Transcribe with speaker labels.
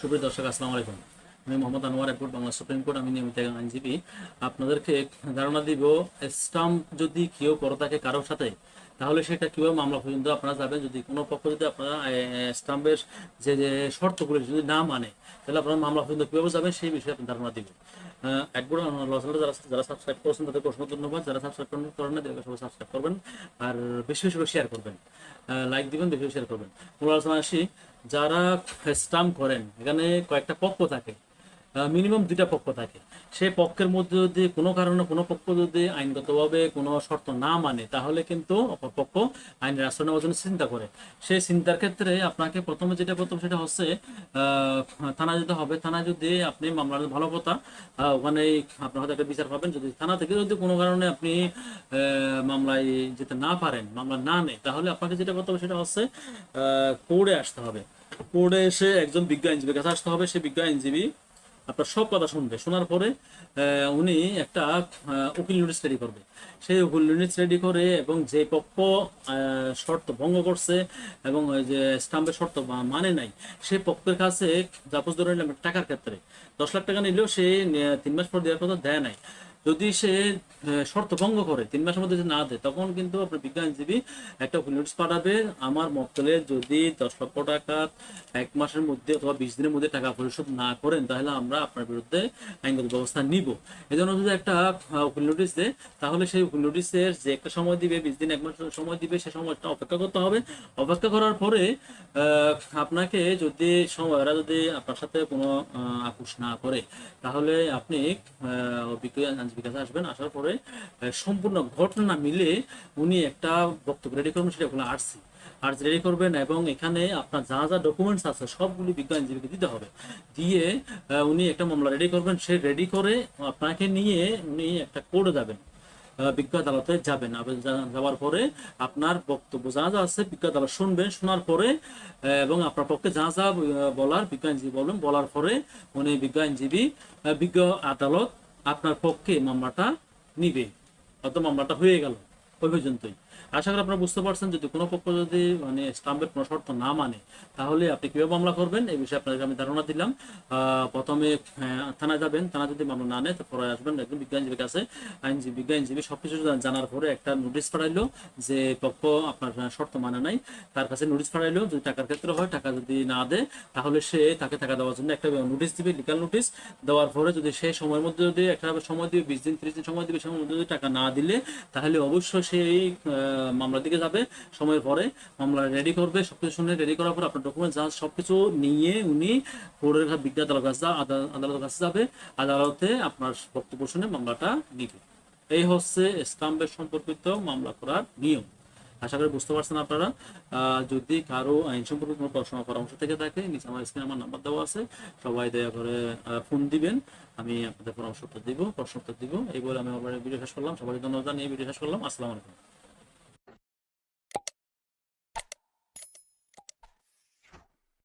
Speaker 1: সুপ্রিয় দর্শক, আসসালামু আলাইকুম। আমি মোহাম্মদ আনোয়ার অ্যাডভোট বাংলা সুপ্রিম কোর্ট, আমি নিয়মিত আইনজীবী। আপনাদেরকে ধারণা দিব, স্টাম্প যদি কেউ করে থাকে, কারোর সাথে তাহলে সেটা কীভাবে মামলা পর্যন্ত আপনারা যাবেন? যদি কোনো পক্ষ যদি আপনারা স্টাম্পের যে যে শর্তগুলি যদি না মানে তাহলে আপনারা মামলা পর্যন্ত কীভাবে যাবেন সেই বিষয়ে আপনি ধারণা দিব অ্যাডভোট লসলে যারা যারা সাবস্ক্রাইব করেছেন তাদেরকে অসংখ্য ধন্যবাদ। যারা সাবস্ক্রাইব করেন না, তাদেরকে সবাই সাবস্ক্রাইব করবেন আর বেশি বেশি করে শেয়ার করবেন। লাইক দিবেন, বেশি শেয়ার করবেন। মূল আলোচনা আসি, যারা স্টাম্প করেন, এখানে কয়েকটা পক্ষ থাকে। মিনিমাম দুইটা পক্ষ থাকে। সেই পক্ষের মধ্যে যদি কোনো কারণে কোনো পক্ষ যদি আইনগতভাবে কোনো শর্ত না মানে তাহলে কিন্তু অপর পক্ষ আইনের আশ্রয় নেওয়ার জন্য চিন্তা করে। সেই চিন্তার ক্ষেত্রে আপনাকে প্রথমে যেটা প্রথম সেটা হচ্ছে আহ, থানা যেতে হবে। থানায় যদি আপনি মামলার ভালো কথা ওখানে আপনার হয়তো একটা বিচার পাবেন। যদি থানা থেকে যদি কোনো কারণে আপনি মামলায় যেতে না পারেন মামলা না নেয় তাহলে আপনাকে যেটা করতে হবে সেটা হচ্ছে কোর্টে আসতে হবে। কোর্টে এসে একজন বিজ্ঞ আইনজীবীর কাছে আসতে হবে। সেই বিজ্ঞ আইনজীবী আপনার সব কথা শুনবে। শোনার পরে উনি একটা উকিল নোটিস রেডি করবে। সেই উকিল নোটিস রেডি করে এবং যে পক্ষ শর্ত ভঙ্গ করছে এবং যে স্টাম্পের শর্ত মানে নাই সেই পক্ষের কাছে সাপোজ ধরে নিলাম টাকার ক্ষেত্রে। দশ লাখ টাকা নিলেও সে তিন মাস পর দেওয়ার কথা দেয় নাই। যদি সে শর্ত ভঙ্গ করে তিন মাসের মধ্যে যদি না দেয় তখন কিন্তু আপনার বিজ্ঞানজীবী একটা নোটিশ পাঠাবে। আমার মক্কেলে যদি দশ লক্ষ টাকা এক মাসের মধ্যে অথবা বিশ দিনের মধ্যে টাকা পরিশোধ না করেন তাহলে আমরা আপনার বিরুদ্ধে আইনগত ব্যবস্থা নিব। এই জন্য যদি একটা উকিল নোটিশ দেয় তাহলে সেই উকিল নোটিশের যে একটা সময় দিবে বিশ দিন এক মাস সময় দিবে সে সময়টা অপেক্ষা করতে হবে। অপেক্ষা করার পরে আপনাকে যদি সময় এরা যদি আপনার সাথে কোনো আপোষ না করে তাহলে আপনি আহ, কাছে আসবেন, আসার পরে সম্পূর্ণ ঘটনা মিলে উনি একটা বক্তব্য রেডি করবেন, সেটা হলো আরসি আর্জ রেডি করবেন এবং এখানে আপনার যা যা ডকুমেন্টস আছে, সবগুলি বিজ্ঞ আইনজীবীকে দিতে হবে। দিয়ে উনি একটা মামলা রেডি করবেন, সে রেডি করে আপনাকে নিয়ে উনি একটা কোর্টে যাবেন। বিজ্ঞ আদালতে যাবেন। যাওয়ার পরে আপনার বক্তব্য যা যা আছে বিজ্ঞ আদালত শুনবেন, শোনার পরে এবং আপনার পক্ষে যা যা বলার বিজ্ঞ আইনজীবী বলবেন, বলার পরে উনি বিজ্ঞ আইনজীবী বিজ্ঞ আদালত আপনার পক্ষে মামলাটা নিবে অত মামলাটা হয়ে গেল ওই পর্যন্তই। আশা করি আপনারা বুঝতে পারছেন যদি কোনো পক্ষ যদি মানে স্টাম্পের কোনো শর্ত না মানে তাহলে আপনি কীভাবে মামলা করবেন এই বিষয়ে আপনাদেরকে আমি ধারণা দিলাম। প্রথমে থানায় যাবেন থানা যদি মামলা না নেয়, তো পরে আসবেন একজন বিজ্ঞানজীবীর কাছে। আইনজীবী বিজ্ঞ আইনজীবী সবকিছু জানার পরে একটা নোটিশ পাঠাইলো যে পক্ষ আপনার শর্ত মানে নাই। তার কাছে নোটিশ পাঠাইলো, যদি টাকার ক্ষেত্রে হয়, টাকা যদি না দেয়, তাহলে সে তাকে টাকা দেওয়ার জন্য একটা নোটিশ দিবে লিগাল নোটিশ দেওয়ার পরে যদি সেই সময়ের মধ্যে যদি একটা সময় দিবে, বিশ দিন, ত্রিশ দিন সময় দিবে সেই মধ্যে যদি টাকা না দিলে, তাহলে অবশ্যই সেই মামলার দিকে যাবে, সময়ের পরে মামলা রেডি করবে, সবকিছু শুনে রেডি করার পর আপনার ডকুমেন্ট যা সবকিছু নিয়ে উনি কাছে বিজ্ঞ আদালত কাছে যা- আদালতের কাছে যাবে, আদালতে আপনার বক্তব্য শুনে মামলাটা নিবে। এই হচ্ছে স্টাম্পের সম্পর্কিত মামলা করার নিয়ম। আশা করি বুঝতে পারছেন আপনারা। যদি কারও আইন সম্পর্কিত কোনো প্রশ্ন পরামর্শ থেকে থাকে, নিচে আমার স্ক্রিনে আমার নাম্বার দেওয়া আছে। সবাই দয়া করে ফোন দিবেন। আমি আপনাদের পরামর্শ দিব প্রশ্ন উত্তর দিব। এই বলে আমি আমার ভিডিও শেষ করলাম। সবাই ধন্যবাদ নিয়ে ভিডিও শেষ করলাম। আসসালামু আলাইকুম।